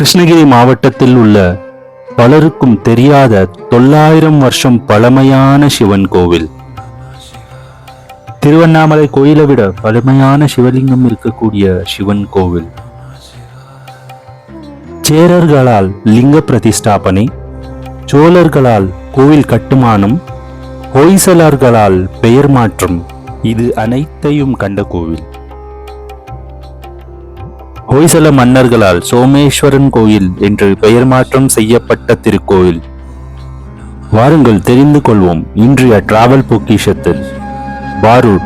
கிருஷ்ணகிரி மாவட்டத்தில் உள்ள பலருக்கும் தெரியாத தொள்ளாயிரம் வருஷம் பழமையான சிவன் கோவில். திருவண்ணாமலை கோயிலை விட பழமையான சிவலிங்கம் இருக்கக்கூடிய சிவன் கோவில். சேரர்களால் லிங்க பிரதிஷ்டாபனை சோழர்களால் கோவில் கட்டுமானம் ஹொய்சலர்களால் பெயர் மாற்றம் இது அனைத்தையும் கண்ட கோவில். ஹொய்சல மன்னர்களால் சோமேஸ்வரன் கோயில் என்று பெயர் மாற்றம் செய்யப்பட்ட திருக்கோயில் வாருங்கள் தெரிந்து கொள்வோம் இன்றைய டிராவல் பொக்கிஷத்தில். பாரூர்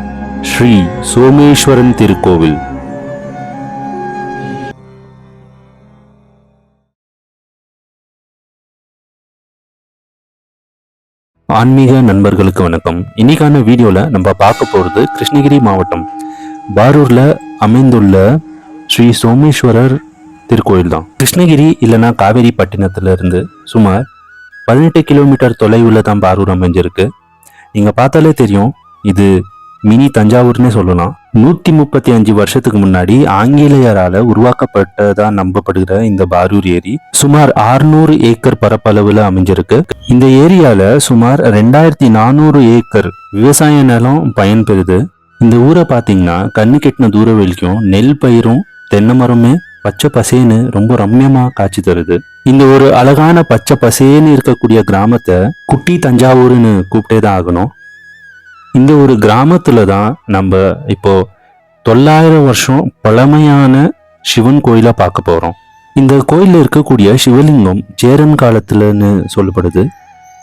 ஸ்ரீ சோமேஸ்வரன் திருக்கோவில். ஆன்மீக நண்பர்களுக்கு வணக்கம். இன்னைக்கான வீடியோவில் நம்ம பார்க்க போறது கிருஷ்ணகிரி மாவட்டம். பாரூர்ல அமைந்துள்ள ஸ்ரீ சோமேஸ்வரர் திருக்கோயில் தான். கிருஷ்ணகிரி இல்லைன்னா காவேரி பட்டினத்திலிருந்து சுமார் பதினெட்டு கிலோமீட்டர் தொலைவில் தான் பாரூர் அமைஞ்சிருக்கு. நீங்கள் பார்த்தாலே தெரியும் இது மினி தஞ்சாவூர்னே சொல்லலாம். நூற்றி முப்பத்தி அஞ்சு வருஷத்துக்கு முன்னாடி ஆங்கிலேயரால் உருவாக்கப்பட்டதாக நம்பப்படுகிற இந்த பாரூர் ஏரி சுமார் 600 ஏக்கர் பரப்பளவில் அமைஞ்சிருக்கு. இந்த ஏரியாவில் சுமார் ரெண்டாயிரத்தி நானூறு ஏக்கர் விவசாய நிலம் பயன்பெறுது. இந்த ஊரை பார்த்தீங்கன்னா கண்ணு கெட்டின தூரம் வரைக்கும் நெல் பயிரும் தென்னை மரமே பச்சை பசேன்னு ரொம்ப ரம்யமா காட்சி தருது. இந்த ஒரு அழகான பச்சை பசேன்னு இருக்கக்கூடிய கிராமத்தை குட்டி தஞ்சாவூர்னு கூப்பிட்டே தான் ஆகணும். இந்த ஒரு கிராமத்துல தான் நம்ம இப்போ தொள்ளாயிரம் வருஷம் பழமையான சிவன் கோயிலை பார்க்க போகிறோம் இந்த கோயிலில் இருக்கக்கூடிய சிவலிங்கம் சேரன் காலத்துலன்னு சொல்லப்படுது.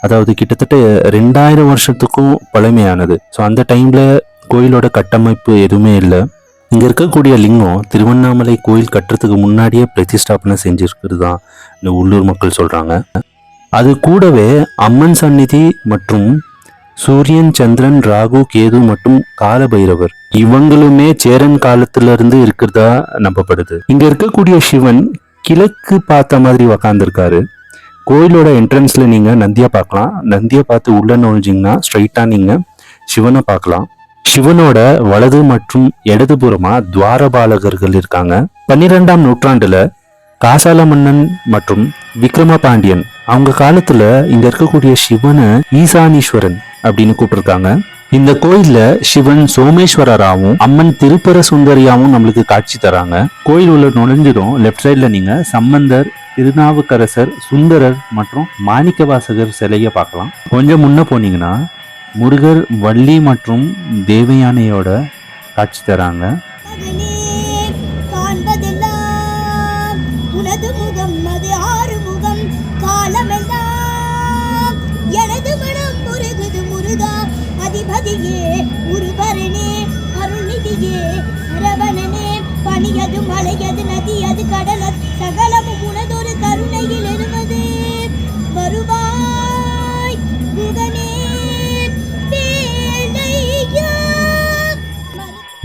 அதாவது கிட்டத்தட்ட ரெண்டாயிரம் வருஷத்துக்கும் பழமையானது. ஸோ அந்த டைமில் கோயிலோட கட்டமைப்பு எதுவுமே இல்லை. இங்கே இருக்கக்கூடிய லிங்கம் திருவண்ணாமலை கோயில் கட்டுறதுக்கு முன்னாடியே பிரதிஷ்டாபனை செஞ்சிருக்கிறது தான் இந்த உள்ளூர் மக்கள் சொல்கிறாங்க அது கூடவே அம்மன் சந்நிதி மற்றும் சூரியன் சந்திரன் ராகு கேது மற்றும் காலபைரவர் இவங்களுமே சேரன் காலத்துல இருந்து இருக்கிறதா நம்பப்படுது. இங்க இருக்கக்கூடிய சிவன் கிழக்கு பார்த்த மாதிரி உக்காந்துருக்காரு. கோயிலோட என்ட்ரன்ஸ்ல நீங்க நந்தியா பார்க்கலாம். நந்தியை பார்த்து உள்ள நுழைஞ்சிங்கன்னா ஸ்ட்ரைட்டா நீங்க சிவனை பார்க்கலாம். சிவனோட வலது மற்றும் இடதுபுறமா துவாரபாலகர்கள் இருக்காங்க. பன்னிரெண்டாம் நூற்றாண்டுல காசால மன்னன் மற்றும் விக்ரம பாண்டியன் அவங்க காலத்துல இங்க இருக்கக்கூடிய சிவனை ஈசானீஸ்வரன் அப்படின்னு கூப்பிட்டுருக்காங்க. இந்த கோயில்ல சிவன் சோமேஸ்வரராவும் அம்மன் திருப்பர சுந்தரியாவும் நம்மளுக்கு காட்சி தராங்க. கோயில் உள்ள நுழைஞ்சிடும் லெஃப்ட் சைட்ல நீங்க சம்பந்தர் திருநாவுக்கரசர் சுந்தரர் மற்றும் மாணிக்கவாசகர் சிலையை பார்க்கலாம். கொஞ்சம் முன்ன போனீங்கன்னா முருகர் வள்ளி மற்றும் தேவயானையோட காட்சி தராங்க. காண்பதெல்லாம் உனது முகம் அது ஆறு முகம் எனது முருகா. அதிபதியே உருபரனே அருள்நிதியே அரவணனே பனியது மலையது நதியது கடலது சகலமும்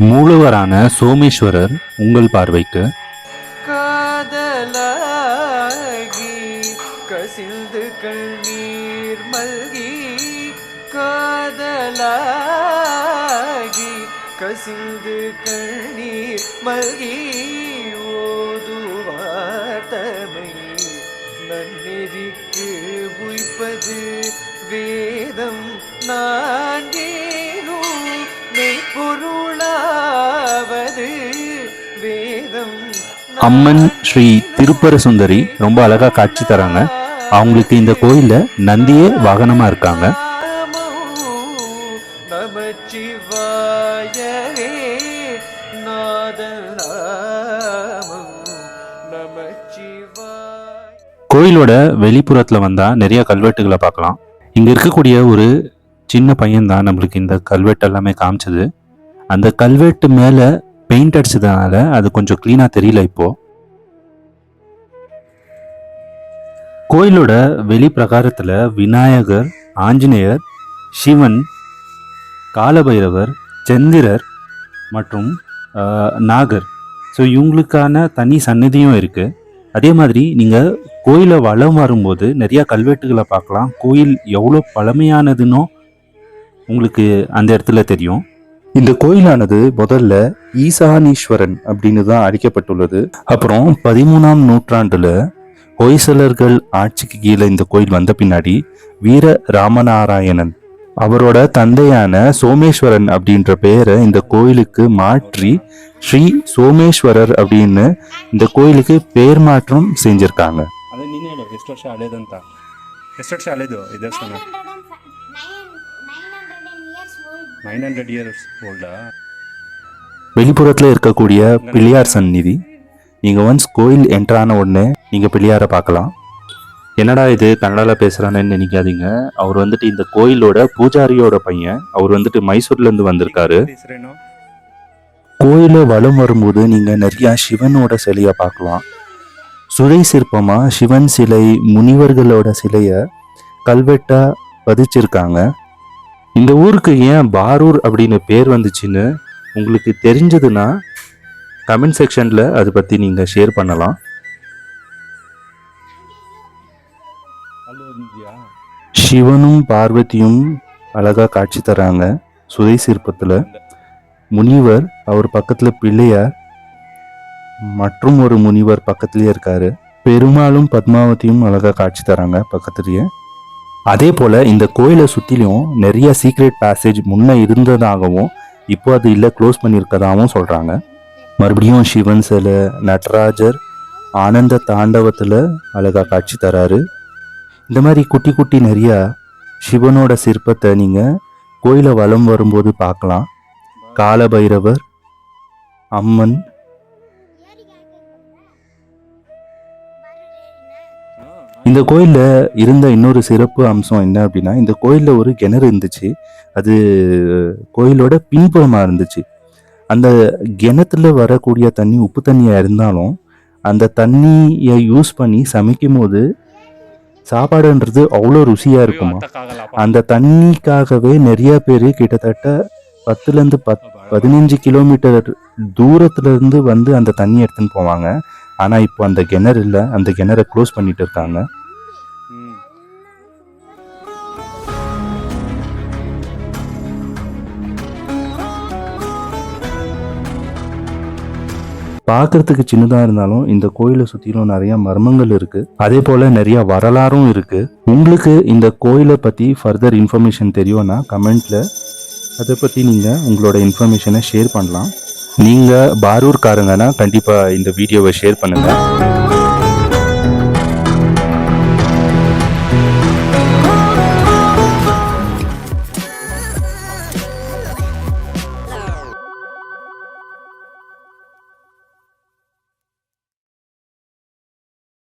மூலவரான சோமேஸ்வரர் உங்கள் பார்வைக்கு. காதலாகி கசிந்து கண்ணீர் மல்கி காதலாகி கசிந்து கண்ணீர் மல்கி ஓதுவாத்தமை நன்னெறிக்கு உய்ப்பது வேதம் நான் அம்மன் ஸ்ரீ திருப்பர சுந்தரி ரொம்ப அழகா காட்சி தராங்க. அவங்களுக்கு இந்த கோயில்ல நந்தியே வாகனமா இருக்காங்க. கோயிலோட வெளிப்புறத்துல வந்தா நிறைய கல்வெட்டுகளை பார்க்கலாம். இங்க இருக்கக்கூடிய ஒரு சின்ன பையன் தான் நம்மளுக்கு இந்த கல்வெட்டு எல்லாமே காமிச்சது. அந்த கல்வெட்டு மேல பெயிண்ட் அடிச்சதுனால அது கொஞ்சம் க்ளீனாக தெரியல இப்போ. கோயிலோட வெளி விநாயகர் ஆஞ்சநேயர் சிவன் காலபைரவர் சந்திரர் மற்றும் நாகர். ஸோ இவங்களுக்கான தனி சன்னதியும் இருக்குது அதே மாதிரி நீங்கள் கோயிலை வலம் வரும்போது நிறையா கல்வெட்டுகளை பார்க்கலாம். கோயில் எவ்வளோ பழமையானதுன்னு உங்களுக்கு அந்த இடத்துல தெரியும். இந்த கோயிலானது முதல்ல ஈசானீஸ்வரன் அப்படின்னு தான் அழைக்கப்பட்டுள்ளது. அப்புறம் பதிமூணாம் நூற்றாண்டுல ஹொய்சலர்கள் ஆட்சிக்கு கீழே இந்த கோயில் வந்த பின்னாடி வீர ராமநாராயணன் அவரோட தந்தையான சோமேஸ்வரன் அப்படின்ற பெயரை இந்த கோயிலுக்கு மாற்றி ஸ்ரீ சோமேஸ்வரர் அப்படின்னு இந்த கோயிலுக்கு பேர் மாற்றம் செஞ்சிருக்காங்க. நைன் ஹண்ட்ரட் இயர்ஸ் ஓல்டா வெளிப்புறத்தில் இருக்கக்கூடிய பிள்ளையார் சந்நிதி. நீங்கள் ஒன்ஸ் கோயில் என்ட்ரான உடனே நீங்கள் பிள்ளையாரை பார்க்கலாம். என்னடா இது கன்னடாவில் பேசுகிறானு நினைக்காதீங்க. அவர் வந்துட்டு இந்த கோயிலோட பூஜாரியோட பையன். அவர் வந்துட்டு மைசூர்லேருந்து வந்திருக்காரு. கோயிலை வலம் வரும்போது நீங்கள் நிறையா சிவனோட சிலையை பார்க்கலாம். சுழை சிற்பமாக சிவன் சிலை முனிவர்களோட சிலையை கல்வெட்டாக பதிச்சிருக்காங்க. இந்த ஊருக்கு ஏன் பாரூர் அப்படின்னு பேர் வந்துச்சுன்னு உங்களுக்கு தெரிஞ்சதுன்னா கமெண்ட் செக்ஷனில் அதை பற்றி நீங்கள் ஷேர் பண்ணலாம். சிவனும் பார்வதியும் அழகாக காட்சி தராங்க சுதை சிற்பத்தில். முனிவர் அவர் பக்கத்தில் பிள்ளையார் மற்றும் ஒரு முனிவர் பக்கத்துலேயே இருக்கார். பெருமாளும் பத்மாவதியும் அழகாக காட்சி தராங்க பக்கத்துலேயே. அதே போல் இந்த கோயிலை சுற்றிலையும் நிறைய சீக்ரெட் பேசேஜ் முன்னே இருந்ததாகவும் இப்போ அது இல்லை க்ளோஸ் பண்ணியிருக்கதாகவும் சொல்கிறாங்க மறுபடியும் சிவன் சிலை நடராஜர் ஆனந்த தாண்டவத்தில் அழகாக காட்சி தராரு. இந்த மாதிரி குட்டி குட்டி நிறையா சிவனோட சிற்பத்தை நீங்கள் கோயிலை வலம் வரும்போது பார்க்கலாம். காலபைரவர் அம்மன் இந்த கோயிலில் இருந்த இன்னொரு சிறப்பு அம்சம் என்ன அப்படின்னா இந்த கோயிலில் ஒரு கிணறு இருந்துச்சு. அது கோயிலோட பின்புறமாக இருந்துச்சு. அந்த கிணத்துல வரக்கூடிய தண்ணி உப்பு தண்ணியாக இருந்தாலும் அந்த தண்ணியை யூஸ் பண்ணி சமைக்கும் போது சாப்பாடுன்றது அவ்வளோ ருசியாக இருக்குமா? அந்த தண்ணிக்காகவே நிறைய பேர் கிட்டத்தட்ட பத்துலேருந்து பத் பதினஞ்சு கிலோமீட்டர் தூரத்துலேருந்து வந்து அந்த தண்ணி எடுத்துன்னு போவாங்க. ஆனால் இப்போ அந்த கிணறு இல்லை. அந்த கிணறை க்ளோஸ் பண்ணிட்டு இருக்காங்க. பார்க்கறதுக்கு சின்னதாக இருந்தாலும் இந்த கோயிலை சுற்றிலும் நிறைய மர்மங்கள் இருக்கு. அதே போல நிறைய வரலாறும் இருக்கு. உங்களுக்கு இந்த கோயிலை பற்றி ஃபர்தர் இன்ஃபர்மேஷன் தெரியும்னா கமெண்ட்ல அதை பற்றி நீங்கள் உங்களோட இன்ஃபர்மேஷனை ஷேர் பண்ணலாம். நீங்கள் பாரூர்காரங்கன்னா கண்டிப்பாக இந்த வீடியோவை ஷேர் பண்ணுங்கள்